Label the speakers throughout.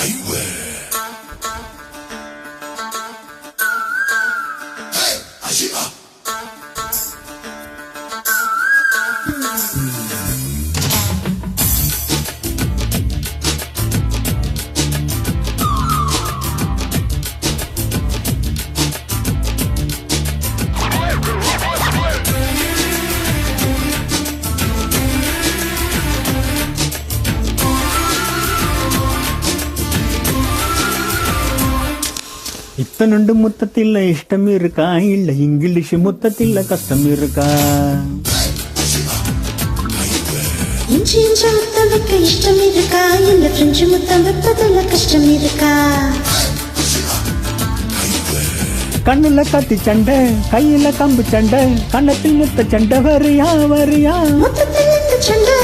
Speaker 1: Are you ready? இத்தனுண்டு முத்தத்தில் இஷ்டம் இருக்கா இல்ல இங்கிலீஷ் முத்தத்தில் கஷ்டம் இருக்கா
Speaker 2: இஞ்சி இஞ்சி முத்தம் வைக்க இஷ்டம் இருக்கா இல்ல பிரெஞ்சு முத்தம் வைப்பதில் கஷ்டம் இருக்கா
Speaker 1: கண்ணுல கத்தி சண்டை கையில கம்பு சண்டை கண்ணத்தில் முத்த சண்டை வரியா வரியா?
Speaker 2: சண்டை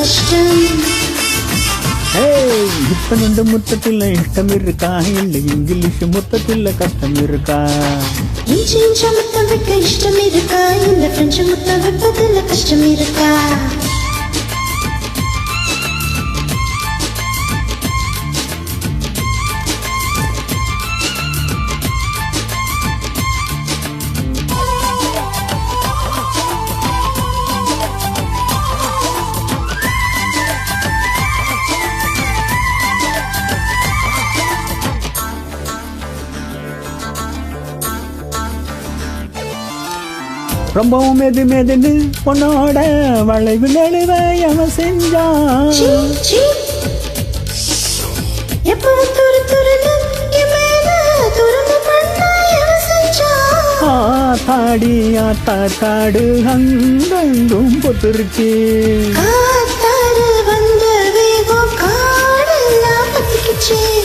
Speaker 2: இல்லாம கஷ்டம்
Speaker 1: ஏய் முத்தத்தில் இஷ்டம் இருக்கா? இல்ல இங்கிலீஷ் முத்தத்தில் கஷ்டம் இருக்கா?
Speaker 2: இன்ச்சு இஞ்சி முத்தம் வைக்க இஷ்டம் இருக்கா? இல்ல பிரெஞ்சு முத்தம் வைப்பதில் கஷ்டம் இருக்கா?
Speaker 1: ரொம்பவும் மெது மெதுன்னு பொண்ணோட வளைவு நெளிவை அவன் செஞ்சான்? ஆத்தாடி ஆத்தா காடு அங்கங்கும் பொத்துருச்சு.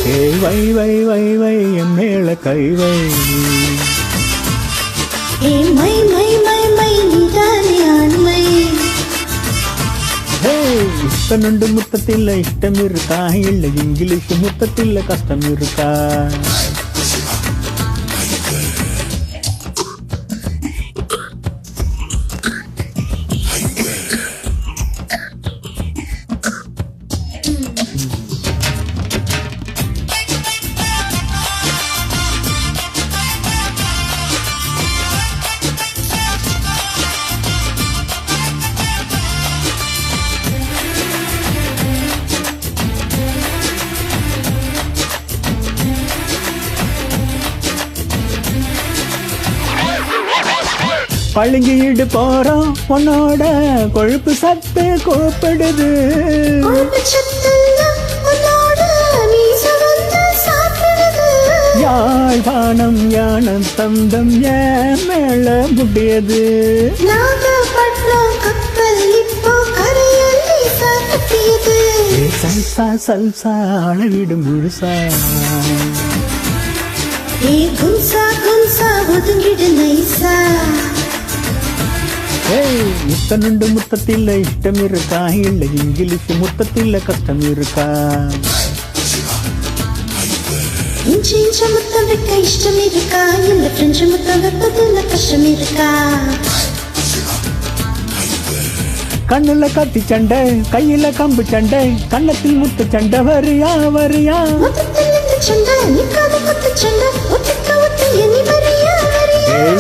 Speaker 1: ஏ வை வை வை வை என் மேல கை வை
Speaker 2: ஏய், மை, மை, மை,
Speaker 1: இத்தனுண்டு முத்தத்தில் இஷ்டம் இருக்கா இல்ல இங்கிலீஷ் முத்தத்தில் கஷ்டம் இருக்கா பழுங்கிட்டு போறோம் உன்னோட கொழுப்பு சத்து கூப்பிடுது. யாழ்ப்பாணம் யானம் தந்தம் ஏன் மேல. ஏ சல்சா சல்சா அளவிடும் முழுசா
Speaker 2: ஏய், கும்சா கும்சா ஒதுங்கிடு நைசா
Speaker 1: ஏய் முத்தனுண்டு முத்தத்தில் இஷ்டம் இருக்கா இல்ல இங்கிலீஷ் முத்தத்தில் கஷ்டம் இருக்கா
Speaker 2: இஞ்சி முத்தம் வைக்க இஷ்டம் இருக்கா இல்ல பிரெஞ்சு முத்தம் வைப்பதில் கஷ்டம் இருக்கா
Speaker 1: கண்ணுல கத்தி சண்டை கையில கம்பு சண்டை கண்ணத்தில் முத்து சண்டை வரியா வரியா?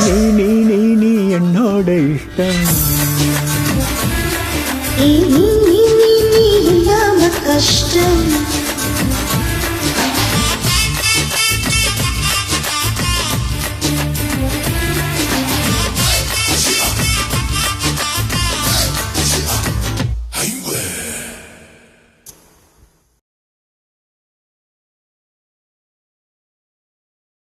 Speaker 1: நீ நீ நீ என்னோட இஷ்டம்
Speaker 2: கஷ்டம்